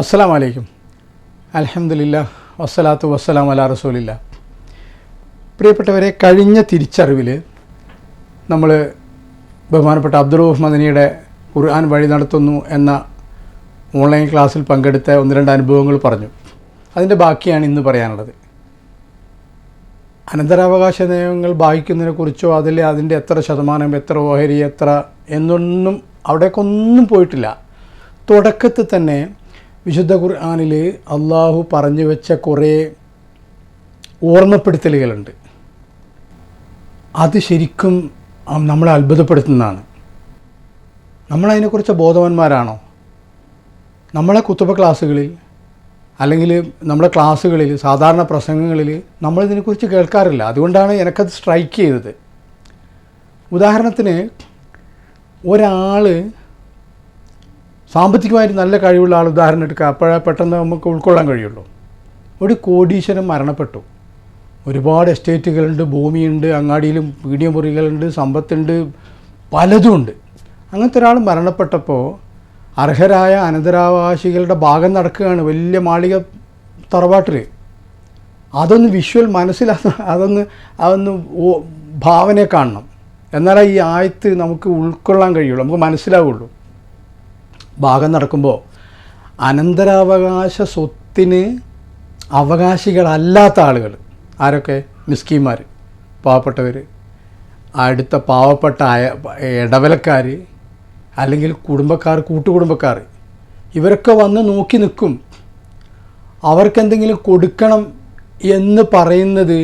അസ്സലാം വലൈക്കും അലഹമില്ല വസ്സലാത്തു വസ്സലാം അല റസൂലില്ല പ്രിയപ്പെട്ടവരെ കഴിഞ്ഞ തിരിച്ചറിവിൽ നമ്മൾ ബഹുമാനപ്പെട്ട അബ്ദുൾ റഹ്മദിനിയുടെ മദനിയുടെ ഖുർആൻ വഴി നടത്തുന്നു എന്ന ഓൺലൈൻ ക്ലാസ്സിൽ പങ്കെടുത്ത ഒന്ന് രണ്ട് അനുഭവങ്ങൾ പറഞ്ഞു. അതിന്റെ ബാക്കിയാണ് ഇന്ന് പറയാനുള്ളത്. അനന്തരാവകാശ നിയമങ്ങൾ ബാധിക്കുന്നതിനെക്കുറിച്ചോ അതിൽ അതിന്റെ എത്ര ശതമാനം എത്ര ഓഹരി എത്ര എന്നൊന്നും അവിടേക്കൊന്നും പോയിട്ടില്ല. തുടക്കത്തിൽ തന്നെ വിശുദ്ധ ഖുർആാനിൽ അള്ളാഹു പറഞ്ഞു വെച്ച കുറേ ഓർമ്മപ്പെടുത്തലുകളുണ്ട്. അത് ശരിക്കും നമ്മളെ അത്ഭുതപ്പെടുത്തുന്നതാണ്. നമ്മളതിനെക്കുറിച്ച് ബോധവാന്മാരാണോ? നമ്മളെ കുത്തുബ ക്ലാസ്സുകളിൽ അല്ലെങ്കിൽ നമ്മുടെ ക്ലാസ്സുകളിൽ സാധാരണ പ്രസംഗങ്ങളിൽ നമ്മളിതിനെക്കുറിച്ച് കേൾക്കാറില്ല. അതുകൊണ്ടാണ് എനിക്കത് സ്ട്രൈക്ക് ചെയ്തത്. ഉദാഹരണത്തിന് ഒരാൾ സാമ്പത്തികമായിട്ട് നല്ല കഴിവുള്ള ആൾ ഉദാഹരണം എടുക്കുക അപ്പോഴേ പെട്ടെന്ന് നമുക്ക് ഉൾക്കൊള്ളാൻ കഴിയുള്ളൂ. ഒരു കോടീശ്വരൻ മരണപ്പെട്ടു. ഒരുപാട് എസ്റ്റേറ്റുകളുണ്ട് ഭൂമിയുണ്ട് അങ്ങാടിയിലും പീഡിയ മുറികളുണ്ട് സമ്പത്തുണ്ട് പലതുമുണ്ട്. അങ്ങനത്തെ ഒരാൾ മരണപ്പെട്ടപ്പോൾ അർഹരായ അനന്തരാവകാശികളുടെ ഭാഗം നടക്കുകയാണ് വലിയ മാളിക തറവാട്ടിൽ അതൊന്ന് വിഷ്വൽ മനസ്സിലാ അതൊന്ന് അതൊന്ന് ഭാവനയെ കാണണം. എന്നാലേ ഈ ആയത്ത് നമുക്ക് ഉൾക്കൊള്ളാൻ കഴിയുള്ളൂ നമുക്ക് മനസ്സിലാവുള്ളൂ. ഭാഗം നടക്കുമ്പോൾ അനന്തരാവകാശ സ്വത്തിന് അവകാശികളല്ലാത്ത ആളുകൾ ആരൊക്കെ? മിസ്കിമാർ പാവപ്പെട്ടവർ അടുത്ത പാവപ്പെട്ട ഇടവലക്കാർ അല്ലെങ്കിൽ കുടുംബക്കാർ കൂട്ടുകുടുംബക്കാർ. ഇവരൊക്കെ വന്ന് നോക്കി നിൽക്കും. അവർക്കെന്തെങ്കിലും കൊടുക്കണം എന്ന് പറയുന്നത്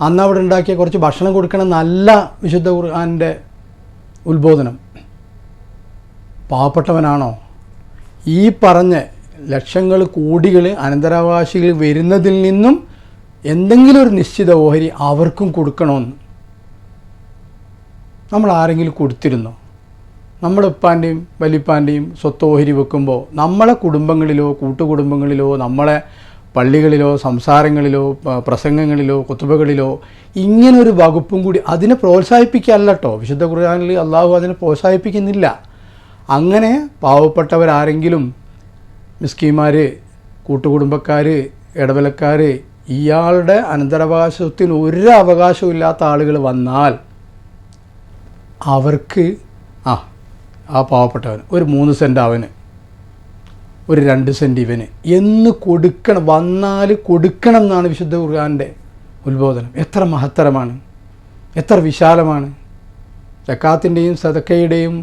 അന്ന് അവിടെ ഉണ്ടാക്കിയ കുറച്ച് ഭക്ഷണം കൊടുക്കണം എന്നല്ല വിശുദ്ധ ഖുർആാന്റെ ഉത്ബോധനം. പാവപ്പെട്ടവനാണോ? ഈ പറഞ്ഞ ലക്ഷങ്ങൾ കോടികൾ അനന്തരാവകാശികൾ വരുന്നതിൽ നിന്നും എന്തെങ്കിലും ഒരു നിശ്ചിത ഓഹരി അവർക്കും കൊടുക്കണമെന്ന് നമ്മൾ ആരെങ്കിലും കൊടുത്തിരുന്നോ? നമ്മുടെ ഉപ്പാന്റെയും വലിപ്പാന്റെയും സ്വത്ത് ഓഹരി വെക്കുമ്പോൾ നമ്മളെ കുടുംബങ്ങളിലോ കൂട്ടുകുടുംബങ്ങളിലോ നമ്മളെ പള്ളികളിലോ സംസാരങ്ങളിലോ പ്രസംഗങ്ങളിലോ കുത്തുബകളിലോ ഇങ്ങനൊരു വകുപ്പും കൂടി അതിനെ പ്രോത്സാഹിപ്പിക്കുകയല്ല വിശുദ്ധ ഖുർആാനിൽ അള്ളാഹു അതിനെ പ്രോത്സാഹിപ്പിക്കുന്നില്ല. അങ്ങനെ പാവപ്പെട്ടവരാരെങ്കിലും മിസ്കിമാർ കൂട്ടുകുടുംബക്കാർ ഇടവലക്കാർ ഇയാളുടെ അനന്തരാവകാശത്തിന് ഒരു അവകാശവും ഇല്ലാത്ത ആളുകൾ വന്നാൽ അവർക്ക് ആ ആ പാവപ്പെട്ടവൻ ഒരു മൂന്ന് സെന്റ് അവന് ഒരു രണ്ട് സെന്റ് ഇവന് എന്ന് കൊടുക്കണം വന്നാൽ കൊടുക്കണം എന്നാണ് വിശുദ്ധ ഖുർആാന്റെ ഉത്ബോധനം. എത്ര മഹത്തരമാണ് എത്ര വിശാലമാണ്. ജക്കാത്തിന്റെയും സദക്കയുടെയും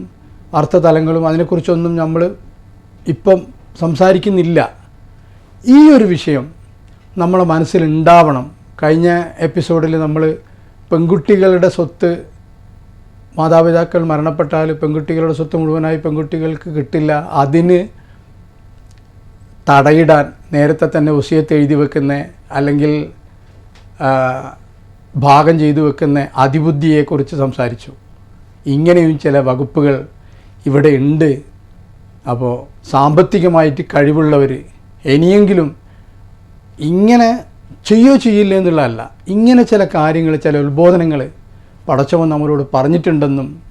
അർത്ഥതലങ്ങളും അതിനെക്കുറിച്ചൊന്നും നമ്മൾ ഇപ്പം സംസാരിക്കുന്നില്ല. ഈ ഒരു വിഷയം നമ്മളെ മനസ്സിലുണ്ടാവണം. കഴിഞ്ഞ എപ്പിസോഡിൽ നമ്മൾ പെൺകുട്ടികളുടെ സ്വത്ത് മാതാപിതാക്കൾ മരണപ്പെട്ടാൽ പെൺകുട്ടികളുടെ സ്വത്ത് മുഴുവനായി പെൺകുട്ടികൾക്ക് കിട്ടില്ല. അതിന് തടയിടാൻ നേരത്തെ തന്നെ ഉസിയത്ത് എഴുതി വെക്കുന്ന അല്ലെങ്കിൽ ഭാഗം ചെയ്തു വെക്കുന്ന അതിബുദ്ധിയെക്കുറിച്ച് സംസാരിച്ചു. ഇങ്ങനെയും ചില വകുപ്പുകൾ ഇവിടെ ഉണ്ട്. അപ്പോൾ സാമ്പത്തികമായിട്ട് കഴിവുള്ളവർ ഇനിയെങ്കിലും ഇങ്ങനെ ചെയ്യോ ചെയ്യില്ല എന്നുള്ളതല്ല. ഇങ്ങനെ ചില കാര്യങ്ങൾ ചില ഉത്ബോധനങ്ങൾ പടച്ചവൻ നമ്മളോട് പറഞ്ഞിട്ടുണ്ടെന്നും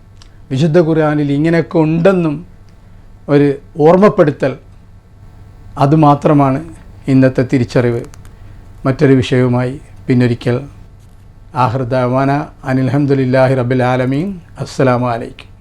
വിശുദ്ധ ഖുർആാനിൽ ഇങ്ങനെയൊക്കെ ഉണ്ടെന്നും ഒരു ഓർമ്മപ്പെടുത്തൽ അതുമാത്രമാണ് ഇന്നത്തെ തിരിച്ചറിവ്. മറ്റൊരു വിഷയവുമായി പിന്നൊരിക്കൽ. ആഹൃദാന അനിൽഹമുല്ലാഹി റബിൽ ആലമീൻ. അസ്സലാമു അലൈക്കും.